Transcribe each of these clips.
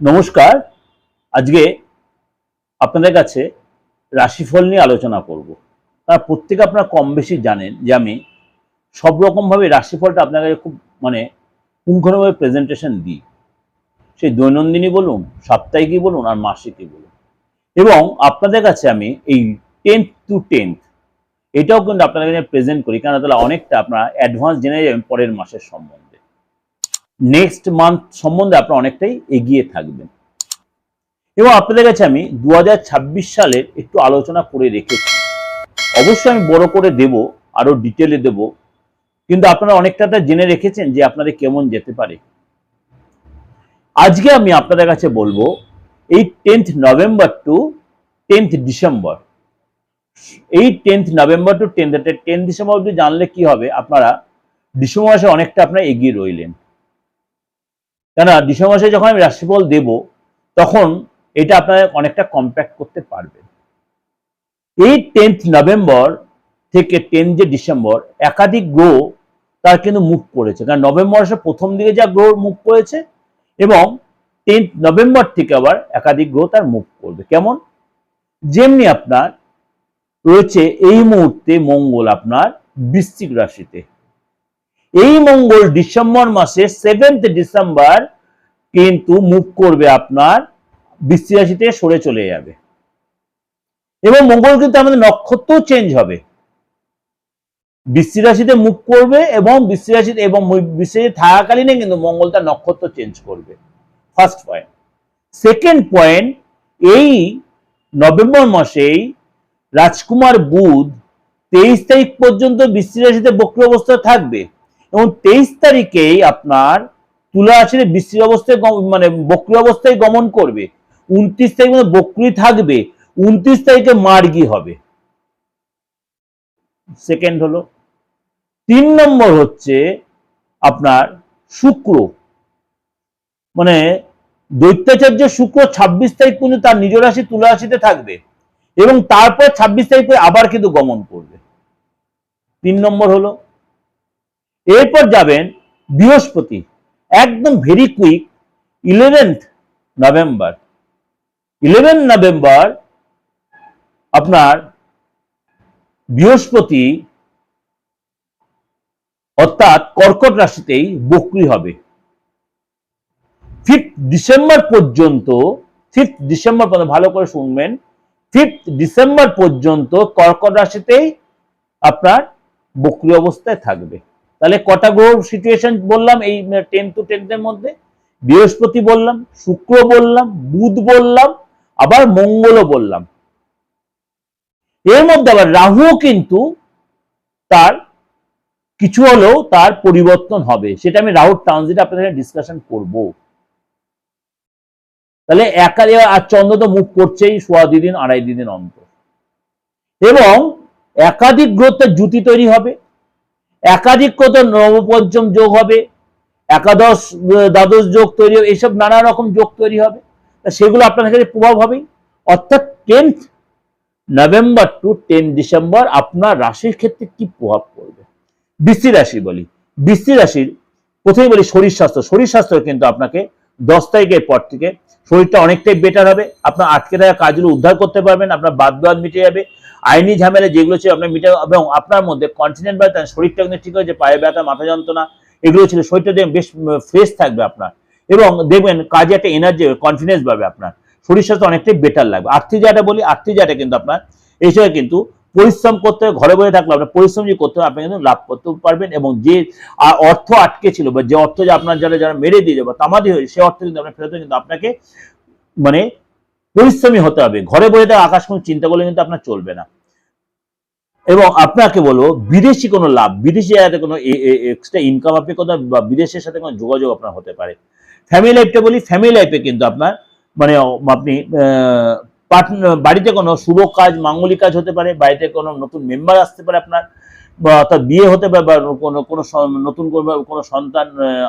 নমস্কার। আজকে আপনাদের কাছে রাশিফল নিয়ে আলোচনা করব। তার প্রত্যেকে আপনারা কম বেশি জানেন যে আমি সব রকমভাবে রাশিফলটা আপনার কাছে খুব মানে পুঙ্খানুভাবে প্রেজেন্টেশন দিই। সেই দৈনন্দিনই বলুন, সাপ্তাহিকই বলুন আর মাসিকই বলুন। এবং আপনাদের কাছে আমি এই টেন্থ টু টেন্থ এটাও কিন্তু আপনাদের কাছে প্রেজেন্ট করি। কারণ তাহলে অনেকটা আপনারা অ্যাডভান্স জেনে যাবেন পরের মাসের সম্বন্ধে। নেক্সট মান্থ সম্বন্ধে আপনারা অনেকটাই এগিয়ে থাকবেন। এবং আপনাদের কাছে আমি দু হাজার ছাব্বিশ সালের একটু আলোচনা করে রেখেছি। অবশ্যই আমি বড় করে দেব, আরও ডিটেলে দেব। কিন্তু আপনারা অনেকটা জেনে রেখেছেন যে আপনাদের কেমন যেতে পারে। আজকে আমি আপনাদের কাছে বলব, এই tenth November to tenth December এই tenth November to tenth tenth December অব্দি জানলে কি হবে? আপনারা ডিসেম্বর মাসে অনেকটা আপনারা এগিয়ে রইলেন। কেন ডিসেম্বর মাসে যখন আমি রাশিফল দেব, তখন এটা আপনারা অনেকটা কম্প্যাক্ট করতে পারবেন। এই টেন্থ নভেম্বর থেকে টেন যে ডিসেম্বর, একাধিক গ্রহ তার কিন্তু মুখ করেছে। কারণ নভেম্বর মাসের প্রথম দিকে যা গ্রহ মুখ করেছে এবং টেন্থ নভেম্বর থেকে আবার একাধিক গ্রহ তার মুখ করবে। কেমন? যেমনি আপনার রয়েছে এই মুহূর্তে মঙ্গল আপনার বৃশ্চিক রাশিতে। এই মঙ্গল ডিসেম্বর মাসে সেভেন্থ ডিসেম্বর কিন্তু মুখ করবে আপনার রাশি সরে চলে যাবে। এবং মঙ্গল কিন্তু আমাদের নক্ষত্র চেঞ্জ হবে। বৃশ্চিক রাশিতে মুখ করবে এবং বৃশ্চিক রাশিতে এবং রাশি থাকাকালীনে কিন্তু মঙ্গল তার নক্ষত্র চেঞ্জ করবে। ফার্স্ট পয়েন্ট সেকেন্ড পয়েন্ট এই নভেম্বর মাসেই রাজকুমার বুধ তেইশ তারিখ পর্যন্ত বৃশ্চিক রাশিতে বক্র অবস্থায় থাকবে। এবং তেইশ তারিখেই আপনার তুলা রাশিতে বৃশ্চিক অবস্থায় মানে বক্র অবস্থায় গমন করবে। উনত্রিশ তারিখ মধ্যে বক্রি থাকবে, উনত্রিশ তারিখে মার্গি হবে। সেকেন্ড হলো, তিন নম্বর হচ্ছে আপনার শুক্র। মানে দৈত্যাচার্য শুক্র ছাব্বিশ তারিখ পর্যন্ত তার নিজ রাশি তুলা রাশিতে থাকবে এবং তারপর ছাব্বিশ তারিখ করে আবার কিন্তু গমন করবে। তিন নম্বর হলো এরপর যাবেন বৃহস্পতি, একদম very quick eleventh November eleven November আপনার বৃহস্পতি অর্থাৎ কর্কট রাশিতেই বকরি হবে। ফিফথ ডিসেম্বর পর্যন্ত ফিফথ ডিসেম্বর পর্যন্ত ভালো করে শুনবেন ফিফথ ডিসেম্বর পর্যন্ত কর্কট রাশিতেই আপনার বক্রি অবস্থায় থাকবে। তাহলে কটা গ্রহ সিচুয়েশন বললাম, এই টেন টু টেন্থের মধ্যে? বৃহস্পতি বললাম, শুক্র বললাম, বুধ বললাম, আবার মঙ্গলও বললাম। এর মধ্যে আবার রাহুও কিন্তু তার কিছু হলেও তার পরিবর্তন হবে। সেটা আমি রাহুর ট্রানজিট আপনাদের ডিসকাশন করব। তাহলে একা আর চন্দ্র তো মুখ করছেই, সোয়া দুই দিন, আড়াই দিন অন্তর। এবং একাধিক গ্রহের জুতি তৈরি হবে। একাধিক কত নবপঞ্চম যোগ হবে, একাদশ দ্বাদশ যোগ তৈরি হবে এইসব নানা রকম যোগ তৈরি হবে। সেগুলো আপনার কাছে প্রভাব হবেই। অর্থাৎ tenth November to ten December আপনার রাশির ক্ষেত্রে কি প্রভাব পড়বে? বৃষ্টি রাশি বলি। বৃষ্টি রাশির প্রথমেই বলি শরীর স্বাস্থ্য। শরীর স্বাস্থ্য কিন্তু আপনাকে দশ তারিখের পর থেকে শরীরটা অনেকটাই বেটার হবে। আপনার আটকে থাকা কাজগুলো উদ্ধার করতে পারবেন, আপনার বাদ মিটে যাবে আইনি ঝামেলা যেগুলো ছিল আপনার মিটে এবং আপনার মধ্যে কন্টিনেন্ট বা শরীরটা কিন্তু ঠিক হয়েছে পায়ে ব্যথা, মাথা যন্ত্রণা, এগুলো ছিল, শরীরটা দেখবেন বেশ ফ্রেশ থাকবে আপনার। এবং দেখবেন কাজে একটা এনার্জি কনফিডেন্স পাবে আপনার। শরীর স্বাস্থ্য অনেকটাই বেটার লাগবে। আর্থিক জায়গাটা বলি, আর্থিক জায়গাটা কিন্তু আপনার, এই সময় কিন্তু পরিশ্রম করতে হবে ঘরে বসে থাকলে আপনার পরিশ্রম যদি করতে হবে আপনি কিন্তু লাভ করতে পারবেন এবং যে অর্থ আটকে ছিল বা যে অর্থ যে আপনার যারা যারা মেরে দিয়ে যাবে তামাদি হয়ে সে অর্থ কিন্তু আপনার ফেরত কিন্তু আপনাকে মানে পরিশ্রমী হতে হবে। ঘরে বসে থাকা আকাশ কোনো চিন্তা করলে কিন্তু আপনার চলবে না। এবং আপনাকে বলব, বিদেশি কোনো লাভ, বিদেশি জায়গাতে কোনো এক্সট্রা ইনকাম আপনি কোথাও বা বিদেশের সাথে কোনো যোগাযোগ আপনার হতে পারে। ফ্যামিলি লাইফটা বলি ফ্যামিলি লাইফে কিন্তু আপনার মানে আপনি বাড়িতে কোনো শুভ কাজ, মাঙ্গলিক কাজ হতে পারে, বাড়িতে কোনো নতুন মেম্বার আসতে পারে আপনার, বা অর্থাৎ বিয়ে হতে পারে, বা কোনো কোনো নতুন কোনো সন্তান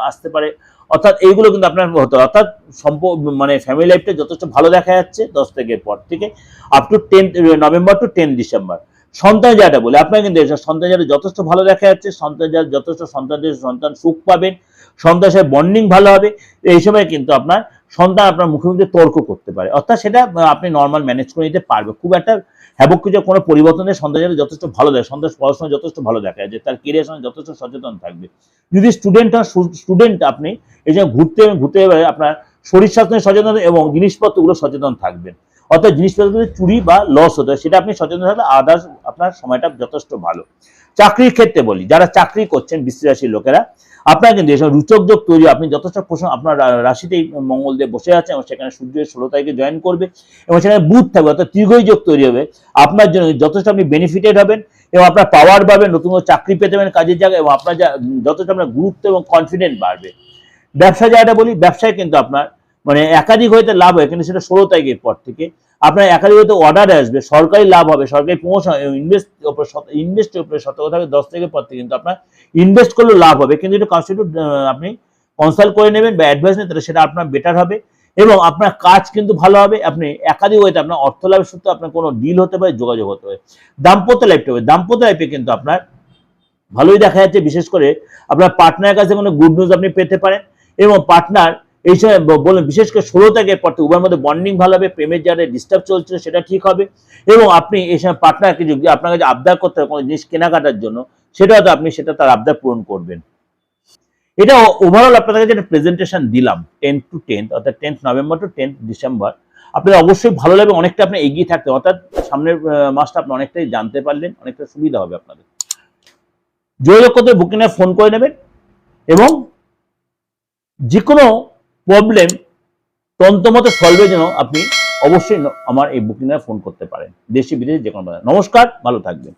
আসতে পারে। অর্থাৎ এইগুলো কিন্তু আপনার হতে। অর্থাৎ সম্প মানে ফ্যামিলি লাইফটা যথেষ্ট ভালো দেখা যাচ্ছে দশ থেকে পর থেকে up to ten November to ten December সন্তান যাটা বলে, আপনার কিন্তু সন্তান যাটা যথেষ্ট ভালো দেখা যাচ্ছে, সন্তান যার যথেষ্ট সন্তানদের সন্তান সুখ পাবেন সন্তানের সাথে বন্ডিং ভালো হবে, এই সময় কিন্তু আপনার সন্তান আপনার মুখে মুখে তর্ক করতে পারে। অর্থাৎ সেটা আপনি নর্মাল ম্যানেজ করে নিতে পারবে খুব একটা হ্যাবক কিছু কোনো পরিবর্তনের সন্তান যাতে যথেষ্ট ভালো দেয় সন্তান পড়াশোনা যথেষ্ট ভালো দেখা যায় তার কেরিয়ার সঙ্গে যথেষ্ট সচেতন থাকবে। যদি স্টুডেন্ট হন স্টুডেন্ট আপনি, এই যে ঘুরতে ঘুরতে, আপনার শরীর স্বাস্থ্য সচেতন এবং জিনিসপত্রগুলো সচেতন থাকবেন। অর্থাৎ জিনিসপত্র চুরি বা লস হতো সেটা আপনি সচেতন থাকলে আদার্স আপনার সময়টা যথেষ্ট ভালো। চাকরির ক্ষেত্রে বলি, যারা চাকরি করছেন বৃষ্টি রাশির লোকেরা, আপনার কিন্তু এসব রুচক যোগ তৈরি, আপনি যথেষ্ট প্রশ্ন, আপনার রাশিতেই মঙ্গলদেব বসে আছে এবং সেখানে সূর্যের ষোলো তারিখে জয়েন করবে এবং সেখানে বুধ থাকবে, অর্থাৎ দীর্ঘই যোগ তৈরি হবে, আপনার জন্য যথেষ্ট আপনি বেনিফিটেড হবেন এবং আপনার পাওয়ার পাবেন নতুন চাকরি পেতে পারেন কাজের জায়গায় এবং আপনার যথেষ্ট আপনার গুরুত্ব এবং কনফিডেন্ট বাড়বে। ব্যবসা জায়গাটা বলি, ব্যবসায় কিন্তু আপনার মানে একাধিক হইতে লাভ হয়, কিন্তু সেটা ষোলো তারিখের পর থেকে। আপনার একাধিক হইতে অর্ডার আসবে, সরকারি লাভ হবে, সরকারি প্রমোশন ইনভেস্ট ইনভেস্টের উপরে সতর্ক থাকবে, দশ তারিখের পর থেকে কিন্তু আপনার ইনভেস্ট করলেও লাভ হবে। কিন্তু এটা কাউন্সিল আপনি কনসাল্ট করে নেবেন বা অ্যাডভাইস নেন তাহলে সেটা আপনার বেটার হবে। এবং আপনার কাজ কিন্তু ভালো হবে, আপনি একাধিক হইতে আপনার অর্থ লাভের সূত্রে আপনার কোনো ডিল হতে পারে, যোগাযোগ হতে পারে। দাম্পত্য লাইফটা হবে। দাম্পত্য লাইফে কিন্তু আপনার ভালোই দেখা যাচ্ছে, বিশেষ করে আপনার পার্টনারের কাছে কোনো গুড নিউজ আপনি পেতে পারেন। এবং পার্টনার এই সময় বিশেষ করে ষোলো তারিখের পর থেকে উভয়ের মধ্যে বন্ডিং ভালো হবে, প্রেমের যারা ডিস্টার্ব চলছে সেটা ঠিক হবে এবং আপনি এই সময় পার্টনারকে যদি আপনার কাছে আবদার করতে হবে কোনো জিনিস কেনাকাটার জন্য, সেটা হয়তো আপনি সেটা তার আবদার পূরণ করবেন। এটা ওভারঅল আপনাদের কাছে একটা প্রেজেন্টেশন দিলাম টেন টু টেন্থ অর্থাৎ tenth November to tenth December আপনার অবশ্যই ভালো লাগবে, অনেকটা আপনি এগিয়ে থাকতে অর্থাৎ সামনের মাসটা আপনি অনেকটাই জানতে পারলেন, অনেকটা সুবিধা হবে আপনাদের। যোগাযোগ করতে বুকিংয়ে ফোন করে নেবেন এবং যে কোনো প্রবলেম তন্ত্রমতে সলভের জন্য আপনি অবশ্যই আমার এই বুকিংয়ে ফোন করতে পারেন। দেশি বিদেশি যে কোনো নমস্কার, ভালো থাকবেন।